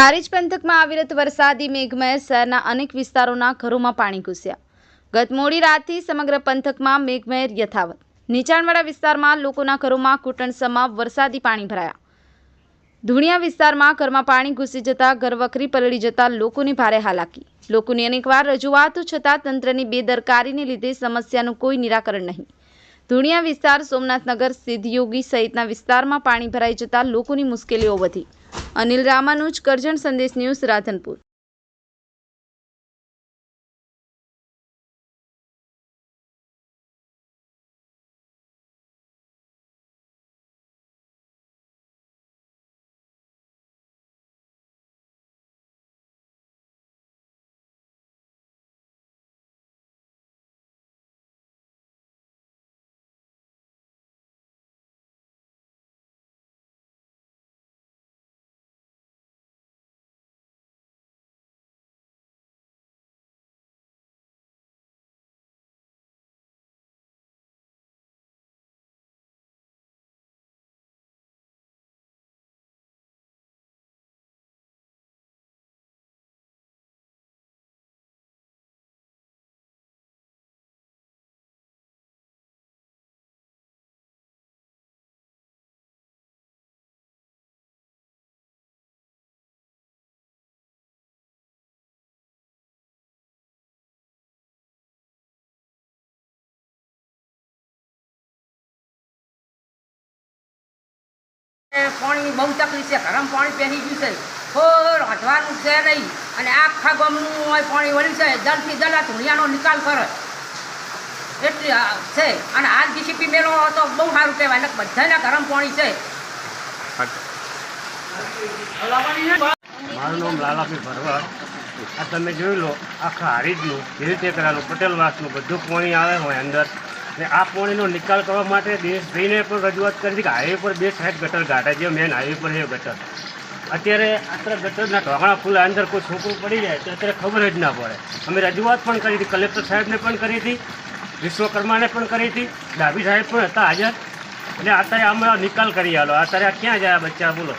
દહેજ પંથકમાં અવિરત વરસાદી મેઘમય શહેરના અનેક વિસ્તારોના ઘરોમાં પાણી ઘૂસ્યા. ગત મોડી રાતથી સમગ્ર પંથકમાં મેઘમહેર યથાવત. નીચાણવાળા વિસ્તારમાં લોકોના ઘરોમાં ઘૂંટણસમાં વરસાદી પાણી ભરાયા. ધુણિયા વિસ્તારમાં ઘરમાં પાણી ઘૂસી જતા ઘરવખરી પલળી જતા લોકોની ભારે હાલાકી. લોકોની અનેકવાર રજૂઆતો, છતાં તંત્રની બેદરકારીને લીધે સમસ્યાનું કોઈ નિરાકરણ નહીં. ધુણિયા વિસ્તાર સોમનાથનગર સિદ્ધયોગી સહિતના વિસ્તારમાં પાણી ભરાઈ જતા લોકોની મુશ્કેલીઓ વધી. અનિલ રામાનુજ કરજણ સંદેશ ન્યૂઝ રાધનપુર. પાણીની બહુ તકલીફ છે. ગરમ પાણી પહેરી ગયું છે. ખોર હજવાનું છે નહીં. અને આખા ગામનું પાણી વળ્યું છે. જલ્દ આ ધુળિયાનો નિકાલ કરે. એટલી છે. અને હાલ જીસીપી મેળો તો બહુ સારું કહેવાય. એટલે બધાના ગરમ પાણી છે. મારું નામ લાલાભાઈ ભરવા આ તમે જોઈ લો, આખા હારીજનું ધીરે ટેકરાનું પટેલવાસનું બધું પાણી આવે હોય અંદર. ને આ પાણીનો નિકાલ કરવા માટે દેશ જઈને પણ રજૂઆત કરી હતી કે હાઈવે પર બે સાઈડ ગટર ગાંઠે જે મેન હાઈવે પર છે ગટર. અત્યારે અત્યારે ગટરના ઢોકણા ફૂલા, અંદર કોઈ છોકરું પડી જાય તો અત્યારે ખબર જ ના પડે. અમે રજૂઆત પણ કરી હતી, કલેક્ટર સાહેબને પણ કરી હતી, વિશ્વકર્માને પણ કરી હતી, ડાભી સાહેબ પણ હતા હાજર. એટલે અત્યારે અમે નિકાલ કરી આલો. અત્યારે ક્યાં જાય બચ્ચા, બોલો.